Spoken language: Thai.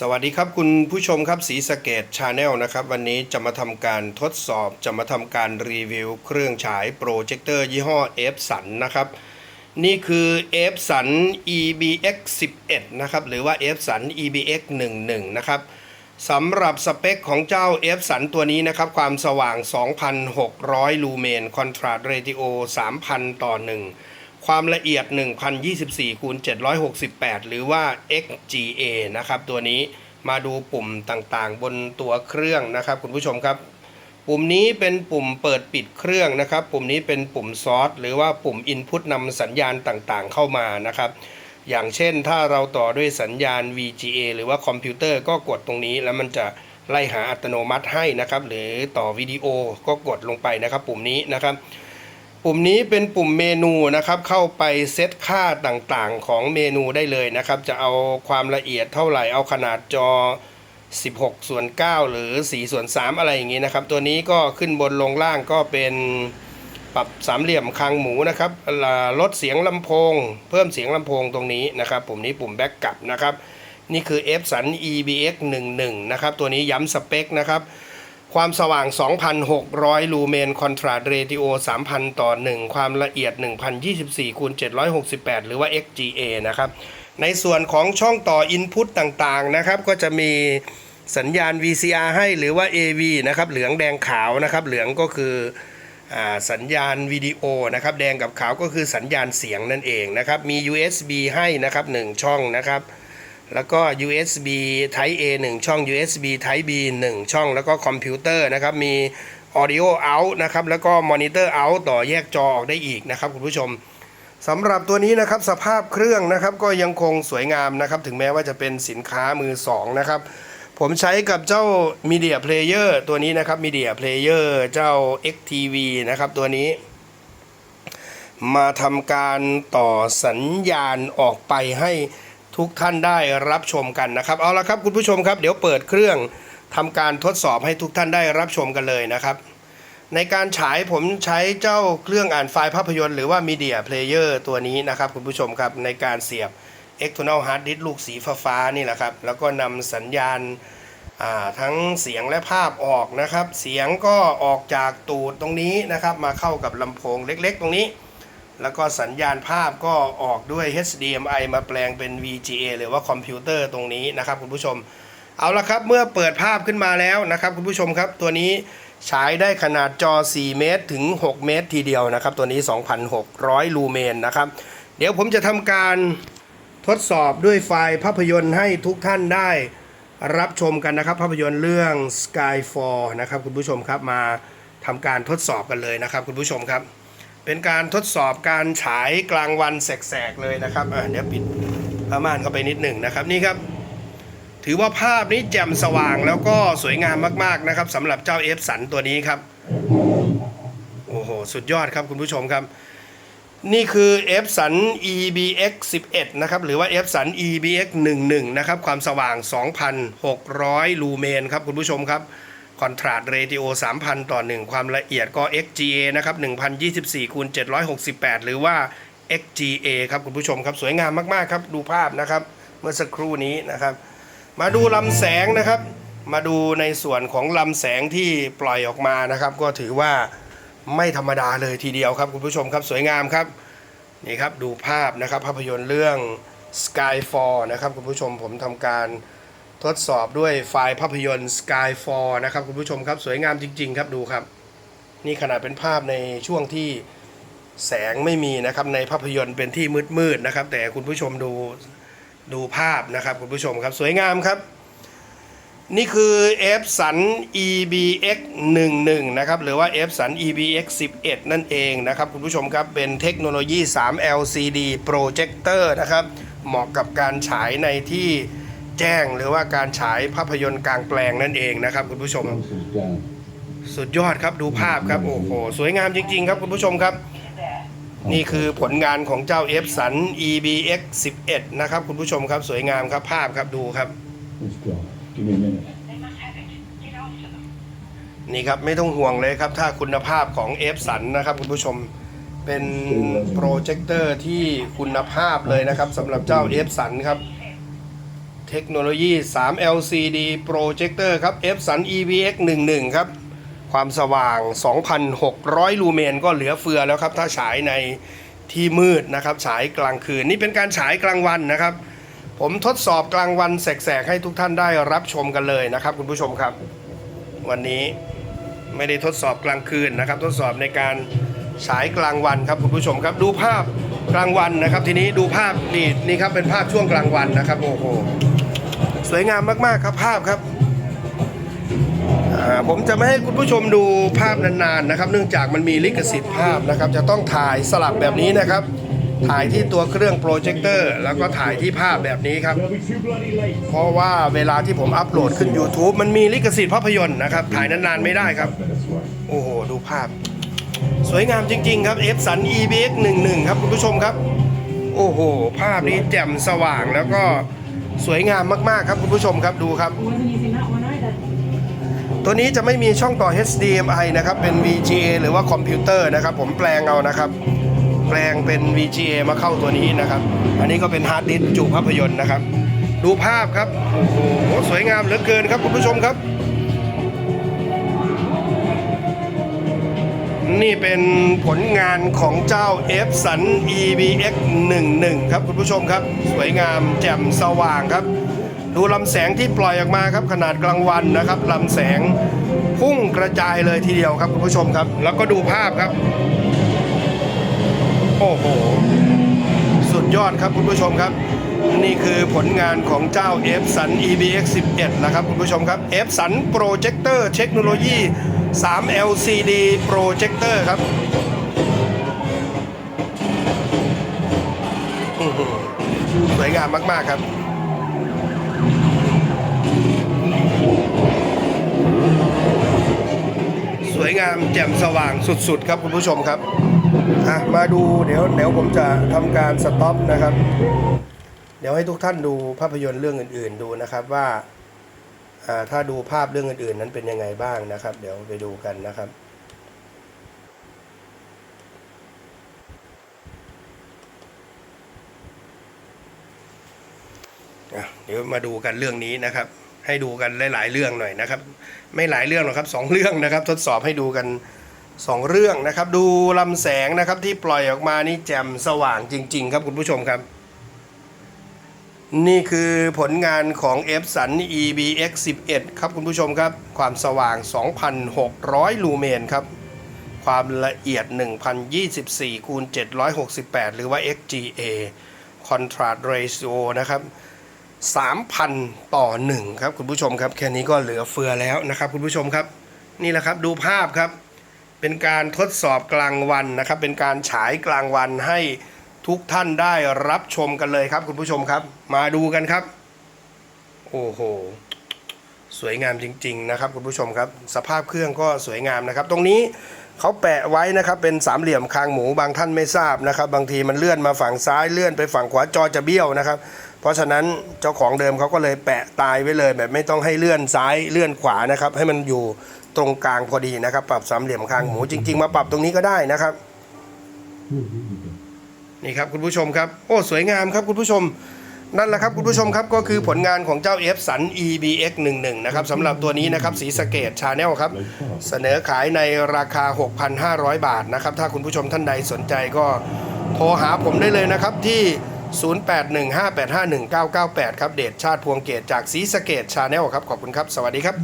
สวัสดีครับคุณผู้ชมครับสีสเกตชาแนลนะครับ วันนี้จะมาทำการทดสอบจะมาทำการรีวิว เครื่องฉายโปรเจคเตอร์ยี่ห้อ f สันนะครับ นี่คือ f สัน EBX 11นะครับ หรือว่า f สัน EBX 11นะครับสำหรับสเปคของเจ้า f สันตัวนี้นะครับ ความสว่าง 2,600 ลูเมนคอนทราสต์เรติโอ 3,000 ต่อ 1 ความละเอียด 1024คูณ768 หรือว่า XGA นะครับ ตัวนี้มาดูปุ่มต่างๆ บนตัวเครื่องนะครับ คุณผู้ชมครับ ปุ่มนี้เป็นปุ่มเปิดปิดเครื่องนะครับ ปุ่มนี้เป็นปุ่มซอสหรือว่าปุ่ม Input นำสัญญาณต่างๆ เข้ามานะครับ อย่างเช่นถ้าเราต่อด้วยสัญญาณ VGA หรือว่าคอมพิวเตอร์ก็กดตรงนี้แล้วมันจะไล่หาอัตโนมัติให้นะครับ หรือต่อวิดีโอก็กดลงไปนะครับ ปุ่มนี้นะครับ ปุ่มนี้เป็นปุ่มเมนูนะครับ เข้าไปเซตค่าต่างๆของเมนูได้เลยนะครับ จะเอาความละเอียดเท่าไหร่ เอาขนาดจอ 16 ส่วน 9 หรือ 4 ส่วน 3 อะไรอย่างนี้นะครับ ตัวนี้ก็ขึ้นบนลงล่างก็เป็นปรับสามเหลี่ยมคางหมูนะครับ ลดเสียงลำโพง เพิ่มเสียงลำโพงตรงนี้นะครับ ปุ่มนี้ปุ่มแบ็กกลับนะครับ นี่คือ F สัน EBX 11นะครับ ตัวนี้ย้ำสเปคนะครับ ความสว่าง 2,600 ลูเมน คอนทราเรติโอ 3,000 ต่อ 1 ความละเอียด 1,024คูณ768 หรือว่า XGA นะครับ ในส่วนของช่องต่อ Input ต่างๆ นะครับ ก็จะมีสัญญาณ VCR ให้หรือว่า AV นะครับ เหลืองแดงขาวนะครับ เหลืองก็คืออสัญญาณวิดีโอนะครับ แดงกับขาวก็คือสัญญาณเสียงนั่นเองนะครับ มี USB ให้นะครับ 1 ช่องนะครับ แล้วก็ USB Type A 1 ช่อง USB Type B 1 ช่อง แล้วก็คอมพิวเตอร์นะครับ มี Audio Out นะครับ แล้วก็ Monitor Out ต่อแยกจอออกได้อีกนะครับคุณผู้ชมสำหรับตัวนี้นะครับสภาพเครื่องนะครับก็ยังคงสวยงามนะครับ ถึงแม้ว่าจะเป็นสินค้ามือสองนะครับ ผมใช้กับเจ้า Media Player ตัวนี้นะครับ Media Player เจ้า XTV นะครับตัวนี้ มาทำการต่อสัญญาณออกไปให้ ทุกท่านได้รับชมกันนะครับเอาละครับคุณผู้ชมครับ เดี๋ยวเปิดเครื่องทำการทดสอบให้ทุกท่านได้รับชมกันเลยนะครับ ในการฉายผมใช้เจ้าเครื่องอ่านไฟล์ภาพยนตร์หรือว่า Media Player ตัวนี้นะครับ คุณผู้ชมครับในการเสียบ external hard disk ลูกสีฟ้าๆนี่แหละครับ แล้วก็นำสัญญาณาทั้งเสียงและภาพออกนะครับ เสียงก็ออกจากตูดตรงนี้นะครับ มาเข้ากับลำโพงเล็กๆ ตรงนี้ แล้วก็สัญญาณภาพก็ออกด้วย HDMI มาแปลงเป็น VGA หรือว่าคอมพิวเตอร์ตรงนี้นะครับคุณผู้ชม เอาละครับเมื่อเปิดภาพขึ้นมาแล้วนะครับคุณผู้ชมครับตัวนี้ฉายได้ขนาดจอ 4 เมตรถึง 6 เมตรทีเดียวนะครับ ตัวนี้ 2,600 ลูเมนนะครับ เดี๋ยวผมจะทำการทดสอบด้วยไฟล์ภาพยนตร์ให้ทุกท่านได้รับชมกันนะครับ ภาพยนตร์เรื่อง Skyfall นะครับคุณผู้ชมครับมาทำการทดสอบกันเลยนะครับคุณผู้ชมครับ เป็นการทดสอบการฉายกลางวันแสกๆเลยนะครับอะเดี๋ยวปิดผ้าม่านเข้าไปนิดหนึ่งนะครับนี่ครับ ถือว่าภาพนี้แจ่มสว่างแล้วก็สวยงามมากๆนะครับสำหรับเจ้าเอฟสันตัวนี้ครับโอ้โหสุดยอดครับคุณผู้ชมครับ นี่คือ f สัน EBX 11นะครับหรือว่า f สัน EBX 11นะครับความสว่าง 2,600 ลูเมนครับคุณผู้ชมครับ คอนทราสต์เรติโอ 3,000 ต่อ 1 ความละเอียดก็ XGA นะครับ 1,024คูณ768 หรือว่า XGA ครับคุณผู้ชมครับ สวยงามมาก ๆ ครับ ดูภาพนะครับ เมื่อสักครู่นี้นะครับ มาดูลำแสงนะครับ มาดูในส่วนของลำแสงที่ปล่อยออกมานะครับ ก็ถือว่าไม่ธรรมดาเลยทีเดียวครับคุณผู้ชมครับสวยงามครับนี่ครับดูภาพนะครับภาพยนตร์เรื่อง Skyfall นะครับคุณผู้ชมผมทำการ ทดสอบด้วยไฟล์ภาพยนตร์ Skyfall นะครับคุณผู้ชมครับสวยงามจริง ๆ ครับดูครับ นี่ขนาดเป็นภาพในช่วงที่แสงไม่มีนะครับในภาพยนตร์เป็นที่มืดๆนะครับ แต่คุณผู้ชมดูดูภาพนะครับคุณผู้ชมครับสวยงามครับ นี่คือ F สัน EBX 11นะครับหรือว่า F สัน EBX 11นั่นเองนะครับคุณผู้ชมครับเป็นเทคโนโลยี 3 LCD Projector นะครับเหมาะกับการฉายในที่ แจ้งหรือว่าการฉายภาพยนตร์กลางแปลงนั่นเองนะครับคุณผู้ชม สุดยอดครับดูภาพครับโอ้โหสวยงามจริง ๆ ครับคุณผู้ชมครับ นี่คือผลงานของเจ้า F สัน EBX 11นะครับคุณผู้ชมครับสวยงามครับภาพครับดูครับ นี่ครับไม่ต้องห่วงเลยครับ ถ้าคุณภาพของ F สันนะครับคุณผู้ชมเป็นโปรเจคเตอร์ที่คุณภาพเลยนะครับสำหรับเจ้า F สันครับ เทคโนโลยี 3 LCD Projector ครับ f s u n EVX 11 ครับ ความสว่าง 2,600 ลูเมนก็เหลือเฟือแล้วครับ ถ้าฉายในที่มืดนะครับ ฉายกลางคืน นี่เป็นการฉายกลางวันนะครับ ผมทดสอบกลางวันแสกๆ ให้ทุกท่านได้รับชมกันเลยนะครับ คุณผู้ชมครับ วันนี้ไม่ได้ทดสอบกลางคืนนะครับ ทดสอบในการฉายกลางวันครับคุณผู้ชมครับ ดูภาพกลางวันนะครับ ทีนี้ดูภาพนี่นี่ครับเป็นภาพช่วงกลางวันนะครับโอ้โห สวยงามมากๆครับภาพครับผมจะไม่ให้คุณผู้ชมดูภาพนานๆนะครับ เนื่องจากมันมีลิขสิทธิ์ภาพนะครับ จะต้องถ่ายสลับแบบนี้นะครับ ถ่ายที่ตัวเครื่องโปรเจคเตอร์แล้วก็ถ่ายที่ภาพแบบนี้ครับ เพราะว่าเวลาที่ผมอัปโหลดขึ้น YouTube มันมีลิขสิทธิ์ภาพยนตร์นะครับ ถ่ายนานๆไม่ได้ครับ โอ้โห ดูภาพ สวยงามจริง ๆ ครับ f สัน EBX 11ครับคุณผู้ชมครับ โอ้โห ภาพนี้แจ่มสว่างแล้วก็ สวยงามมาก ๆ ครับคุณผู้ชมครับดูครับ ตัวนี้จะไม่มีช่องต่อ HDMI นะครับ เป็น VGA หรือว่าคอมพิวเตอร์นะครับ ผมแปลงเอานะครับ แปลงเป็น VGA มาเข้าตัวนี้นะครับ อันนี้ก็เป็นฮาร์ดดิสก์จุภาพยนตร์นะครับ ดูภาพครับโอ้โหสวยงามเหลือเกินครับคุณผู้ชมครับ นี่เป็นผลงานของเจ้า f s u n EBX 11ครับคุณผู้ชมครับ สวยงามแจ่มสว่างครับ ดูลำแสงที่ปล่อยออกมาครับขนาดกลางวันนะครับลำแสงพุ่งกระจายเลยทีเดียวครับคุณผู้ชมครับ แล้วก็ดูภาพครับ โอ้โห สุดยอดครับคุณผู้ชมครับ นี่คือผลงานของเจ้า f s u n EBX 11นะครับคุณผู้ชมครับ f s u n Projector เทคโนโลยี 3 LCD Projector ครับ สวยงามมาก ๆ ครับสวยงามแจ่มสว่างสุด ๆ ครับคุณผู้ชมครับอะมาดูเดี๋ยวเดี๋ยวผมจะทำการสต็อปนะครับ เดี๋ยวให้ทุกท่านดูภาพยนตร์เรื่องอื่น ๆ ดูนะครับว่า ถ้าดูภาพเรื่องอื่นๆ นั้นเป็นยังไงบ้างนะครับ เดี๋ยวไปดูกันนะครับเดี๋ยวมาดูกันเรื่องนี้นะครับ ให้ดูกันหลายๆเรื่องหน่อยนะครับ ไม่หลายเรื่องหรอกครับสองเรื่องนะครับ ทดสอบให้ดูกันสองเรื่องนะครับ ดูลำแสงนะครับที่ปล่อยออกมานี่แจ่มสว่างจริง ๆ ครับคุณผู้ชมครับ นี่คือผลงานของ f s u n EBX 11 ครับคุณผู้ชมครับ ความสว่าง 2,600 ลูเมนครับ ความละเอียด 1,024คูณ768 หรือว่า XGA Contrast Ratio นะครับ 3,000 ต่อ 1 ครับคุณผู้ชมครับ แค่นี้ก็เหลือเฟือแล้วนะครับคุณผู้ชมครับ นี่แหละครับดูภาพครับ เป็นการทดสอบกลางวันนะครับ เป็นการฉายกลางวันให้ ทุกท่านได้รับชมกันเลยครับ คุณผู้ชมครับ มาดูกันครับ โอ้โห สวยงามจริง ๆ นะครับ คุณผู้ชมครับ สภาพเครื่องก็สวยงามนะครับ ตรงนี้เขาแปะไว้นะครับเป็นสามเหลี่ยมคางหมูบางท่านไม่ทราบนะครับ บางทีมันเลื่อนมาฝั่งซ้ายเลื่อนไปฝั่งขวาจอจะเบี้ยวนะครับ เพราะฉะนั้นเจ้าของเดิมเขาก็เลยแปะตายไว้เลย แบบไม่ต้องให้เลื่อนซ้ายเลื่อนขวานะครับ ให้มันอยู่ตรงกลางพอดีนะครับ ปรับสามเหลี่ยมคางหมูจริง ๆ มาปรับตรงนี้ก็ได้นะครับ นี่ครับคุณผู้ชมครับ โอ้สวยงามครับคุณผู้ชมนั่นแหละครับคุณผู้ชมครับก็คือผลงานของเจ้า F สัน EBX 11นะครับสำหรับตัวนี้นะครับสีสเกตชาแนลครับ เสนอขายในราคา 6,500 บาทนะครับ ถ้าคุณผู้ชมท่านใดสนใจก็โทรหาผมได้เลยนะครับที่ 0815851998 ครับ เดชชาติพวงเกตจากสีสเกตชาแนลครับ ขอบคุณครับ สวัสดีครับ